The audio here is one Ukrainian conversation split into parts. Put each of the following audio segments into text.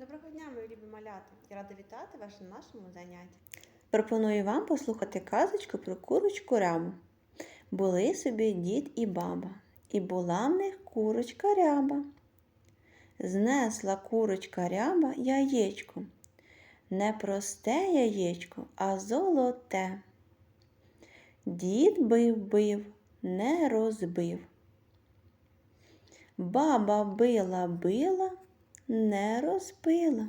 Доброго дня, мої любі малята! Я рада вітати вас на нашому занятті. Пропоную вам послухати казочку про курочку рябу. Були собі дід і баба, і була в них курочка ряба. Знесла курочка ряба яєчко. Не просте яєчко, а золоте. Дід бив бив, не розбив. Баба била била, не розбила.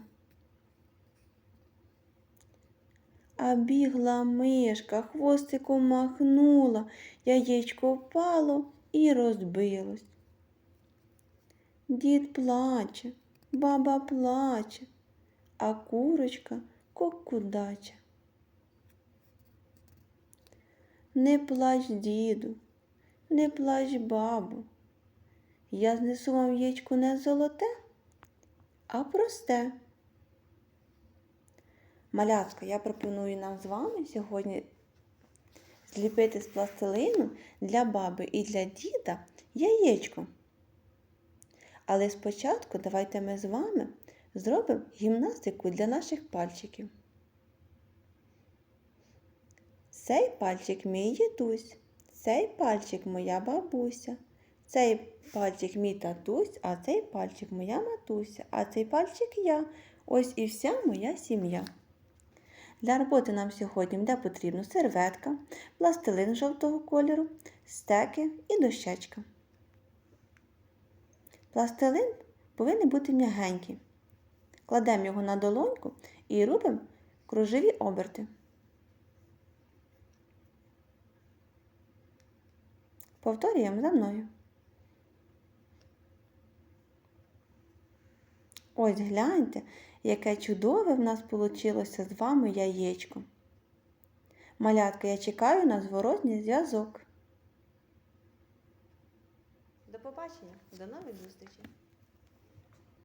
А бігла мишка, хвостиком махнула, яєчко впало і розбилось. Дід плаче, баба плаче, а курочка кокудаче. Не плач, діду, не плач, бабу. Я знесу вам яєчко не золоте, а просте. Малятка, я пропоную нам з вами сьогодні зліпити з пластилину для баби і для діда яєчко. Але спочатку давайте ми з вами зробимо гімнастику для наших пальчиків. Цей пальчик мій дідусь, цей пальчик моя бабуся, цей пальчик мій татусь, а цей пальчик моя матуся, а цей пальчик я. Ось і вся моя сім'я. Для роботи нам сьогодні буде потрібно серветка, пластилин жовтого кольору, стеки і дощечка. Пластилин повинен бути м'ягенький. Кладемо його на долоньку і робимо кружеві оберти. Повторюємо за мною. Ось гляньте, яке чудове в нас вийшло з вами яєчко. Малятка, я чекаю на зворотній зв'язок. До побачення, до нових зустрічей!